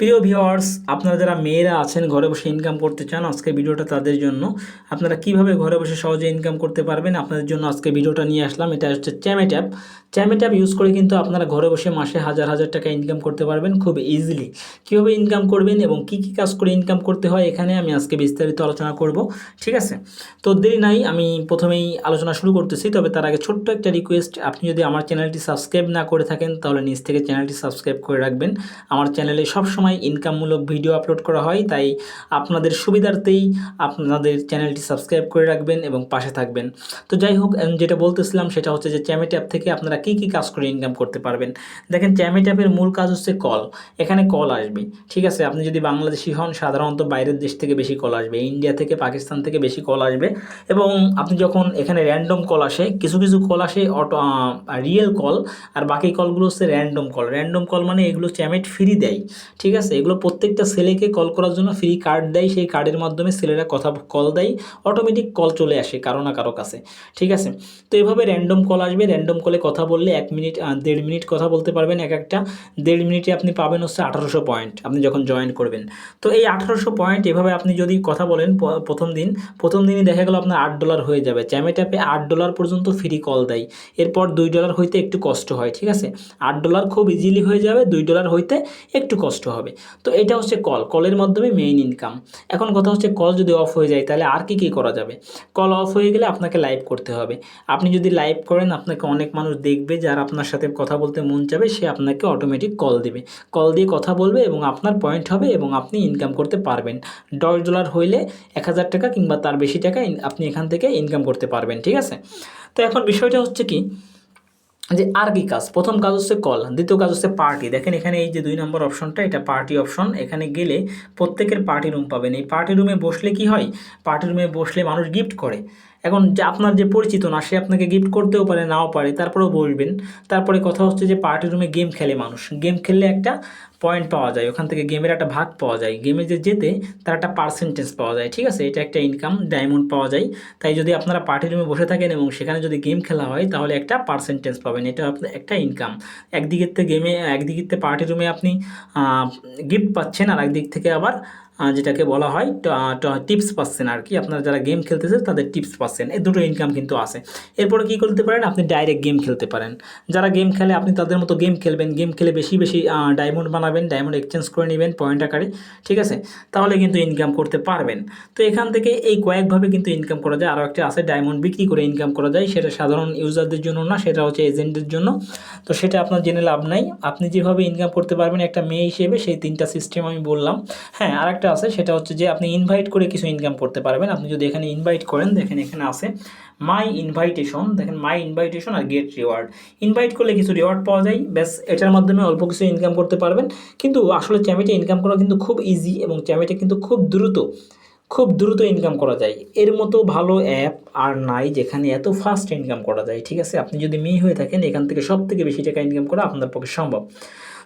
প্রিয় ভিওয়ার্স আপনারা যারা মেয়েরা আছেন, ঘরে বসে ইনকাম করতে চান আজকের ভিডিওটা তাদের জন্য। আপনারা কীভাবে ঘরে বসে সহজে ইনকাম করতে পারবেন, আপনাদের জন্য আজকে ভিডিওটা নিয়ে আসলাম। এটা হচ্ছে Chamet app Chamet app use করে কিন্তু আপনারা ঘরে বসে মাসে হাজার হাজার টাকা ইনকাম করতে পারবেন খুব ইজিলি কীভাবে ইনকাম করবেন এবং কী কী কাজ করে ইনকাম করতে হয়, এখানে আমি আজকে বিস্তারিত আলোচনা করব, ঠিক আছে? তো দেরি নাই, আমি প্রথমেই আলোচনা শুরু করতেছি, তবে তার আগে ছোট্ট একটা রিকোয়েস্ট আপনি যদি আমার চ্যানেলটি সাবস্ক্রাইব না করে থাকেন, তাহলে নিজ থেকে চ্যানেলটি সাবস্ক্রাইব করে রাখবেন। আমার চ্যানেলে সবসময় ইনকামমূলক ভিডিও আপলোড করা হয়, তাই আপনাদের সুবিধার্থেই আপনাদের চ্যানেলটি সাবস্ক্রাইব করে রাখবেন এবং পাশে থাকবেন। তো যাই হোক যেটা বলতেছিলাম সেটা হচ্ছে যে চ্যামেট অ্যাপ থেকে আপনারা কী কী কাজ করে ইনকাম করতে পারবেন। দেখেন চ্যামেট অ্যাপের মূল কাজ হচ্ছে কল এখানে কল আসবে, ঠিক আছে? আপনি যদি বাংলাদেশি হন, সাধারণত বাইরের দেশ থেকে বেশি কল আসবে ইন্ডিয়া থেকে পাকিস্তান থেকে বেশি কল আসবে এবং আপনি যখন এখানে র্যান্ডম কল আসে, কিছু কিছু কল আসে অটো রিয়েল কল আর বাকি কলগুলো হচ্ছে র্যান্ডম কল র্যান্ডম কল মানে এগুলো চ্যামেট ফ্রি দেয়, ঠিক আছে? এগুলো প্রত্যেকটা ছেলেকে কল করার জন্য ফ্রি কার্ড দেয়। সেই কার্ডের মাধ্যমে ছেলেরা কথা কল দেয়। অটোমেটিক কল চলে আসে কারও না কারও কাছে। ঠিক আছে? তো এভাবে র্যান্ডম কল আসবে। র্যান্ডম কলে কথা বললে এক মিনিট দেড় মিনিট কথা বলতে পারবেন এক একটা। দেড় মিনিটে আপনি পাবেন হচ্ছে আঠারোশো পয়েন্ট আপনি যখন জয়েন করবেন। তো এই আঠারোশো পয়েন্ট এভাবে আপনি যদি কথা বলেন প্রথম দিন, প্রথম দিনই দেখা গেল আপনার আট ডলার হয়ে যাবে। চ্যামেট অ্যাপে আট ডলার পর্যন্ত ফ্রি কল দেয়। এরপর দুই ডলার হইতে একটু কষ্ট হয়। ঠিক আছে? আট ডলার খুব ইজিলি হয়ে যাবে। দুই ডলার হইতে একটু কষ্ট হবে। তো এটা হচ্ছে কল কলের মাধ্যমে মেইন ইনকাম এখন কথা হচ্ছে কল যদি অফ হয়ে যায়, তাহলে আর কি কী করা যাবে? কল অফ হয়ে গেলে আপনাকে লাইভ করতে হবে। আপনি যদি লাইভ করেন, আপনাকে অনেক মানুষ দেখবে, যার আপনার সাথে কথা বলতে মন চাবে, সে আপনাকে অটোমেটিক কল দেবে। কল দিয়ে কথা বলবে এবং আপনার পয়েন্ট হবে এবং আপনি ইনকাম করতে পারবেন। দশ ডলার হইলে এক হাজার টাকা কিংবা তার বেশি টাকা আপনি এখান থেকে ইনকাম করতে পারবেন, ঠিক আছে? তো এখন বিষয়টা হচ্ছে কি? যে আর কি কাজ, প্রথম কাজ হচ্ছে কল, দ্বিতীয় কাজ হচ্ছে পার্টি দেখেন এখানে এই যে দুই নম্বর অপশনটা এটা পার্টি অপশন এখানে গেলে প্রত্যেকের পার্টি রুম পাবেন। এই পার্টি রুমে বসলে কি হয়? পার্টি রুমে বসলে মানুষ গিফট করে। এখন যে আপনার যে পরিচিত না, সে আপনাকে গিফট করতেও পারে, নাও পারে, তারপরেও বসবেন। তারপরে কথা হচ্ছে যে পার্টি রুমে গেম খেলে মানুষ। গেম খেললে একটা পয়েন্ট পাওয়া যায়। ওখান থেকে গেমের একটা ভাগ পাওয়া যায়। গেমে যে যেতে তার একটা পার্সেন্টেজ পাওয়া যায়। ঠিক আছে? এটা একটা ইনকাম ডায়মন্ড পাওয়া যায়। তাই যদি আপনারা পার্টি রুমে বসে থাকেন এবং সেখানে যদি গেম খেলা হয়, তাহলে একটা পার্সেন্টেজ পাবেন। এটা আপনার একটা ইনকাম একদিকের থেকে গেমে একদিকের থেকে পার্টি রুমে আপনি গিফট পাচ্ছেন আর একদিক থেকে আবার যেটাকে বলা হয় টিপস পাচ্ছেন আর কি। আপনারা যারা গেম খেলতেছে তাদের টিপস পাচ্ছেন এই দুটো ইনকাম কিন্তু আছে। এরপরে কী করতে পারেন? আপনি ডাইরেক্ট গেম খেলতে পারেন। যারা গেম খেলে, আপনি তাদের মতো গেম খেলবেন। গেম খেলে বেশি বেশি ডায়মন্ড বানাবেন ডায়মন্ড এক্সচেঞ্জ করে নেবেন পয়েন্ট আকারে। ঠিক আছে? তাহলে কিন্তু ইনকাম করতে পারবেন। তো এখান থেকে এই কয়েকভাবে কিন্তু ইনকাম করা যায়। আরও একটা আছে ডায়মন্ড বিক্রি করে ইনকাম করা যায়। সেটা সাধারণ ইউজারদের জন্য না, সেটা হচ্ছে এজেন্টদের জন্য। তো সেটা আপনার জেনে লাভ নাই। আপনি যেভাবে ইনকাম করতে পারবেন, একটা মেয়ে হিসেবে সেই তিনটা সিস্টেম আমি বললাম। হ্যাঁ আর একটা আছে, সেটা হচ্ছে যে আপনি ইনভাইট করে কিছু ইনকাম করতে পারবেন। আপনি যদি এখানে ইনভাইট করেন, দেখেন এখানে আছে মাই ইনভাইটেশন দেখেন মাই ইনভাইটেশন আর গেট রিওয়ার্ড ইনভাইট করলে কিছু রিওয়ার্ড পাওয়া যায়, ব্যাস, এটার মাধ্যমে অল্প কিছু ইনকাম করতে পারবেন। কিন্তু আসলে চ্যামেটে ইনকাম করা কিন্তু খুব ইজি এবং চ্যামেটে কিন্তু খুব দ্রুত খুব দ্রুত ইনকাম করা যায়। এর মতো ভালো অ্যাপ আর নাই যেখানে এত ফাস্ট ইনকাম করা যায়, ঠিক আছে? আপনি যদি মেয়ে হয়ে থাকেন, এখান থেকে সব থেকে বেশি টাকা ইনকাম করা আপনার পক্ষে সম্ভব।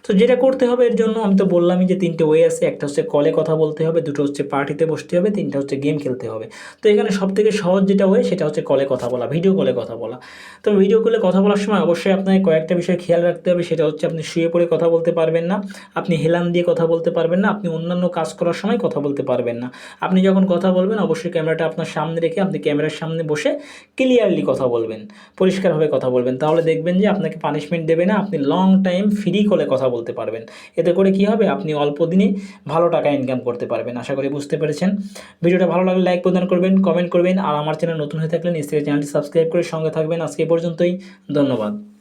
তো যেটা করতে হবে এর জন্য আমি তো বললামই যে তিনটে ওয়ে আছে। একটা হচ্ছে কলে কথা বলতে হবে, দুটো হচ্ছে পার্টিতে বসতে হবে, তিনটা হচ্ছে গেম খেলতে হবে। তো এখানে সব থেকে সহজ যেটা ওয়ে সেটা হচ্ছে কলে কথা বলা ভিডিও কলে কথা বলা। তো ভিডিও কলে কথা বলার সময় অবশ্যই আপনাকে কয়েকটা বিষয় খেয়াল রাখতে হবে, সেটা হচ্ছে আপনি শুয়ে পড়ে কথা বলতে পারবেন না, আপনি হেলান দিয়ে কথা বলতে পারবেন না, আপনি অন্যান্য কাজ করার সময় কথা বলতে পারবেন না। আপনি যখন কথা বলবেন, অবশ্যই ক্যামেরাটা আপনার সামনে রেখে আপনি ক্যামেরার সামনে বসে ক্লিয়ারলি কথা বলবেন, পরিষ্কারভাবে কথা বলবেন। তাহলে দেখবেন যে আপনাকে পানিশমেন্ট দেবে না, আপনি লং টাইম ফ্রি কলে কথা বলতে পারবেন। এতে করে কি হবে? আপনি অল্প দিনে ভালো টাকা ইনকাম করতে পারবেন। আশা করি বুঝতে পেরেছেন। ভিডিওটা ভালো লাগলে লাইক প্রদান করবেন কমেন্ট করবেন। আর আমার চ্যানেল নতুন হয়ে থাকলে নিশ্চয়ই চ্যানেলটি সাবস্ক্রাইব করে সঙ্গে থাকবেন। আজকে পর্যন্তই। ধন্যবাদ।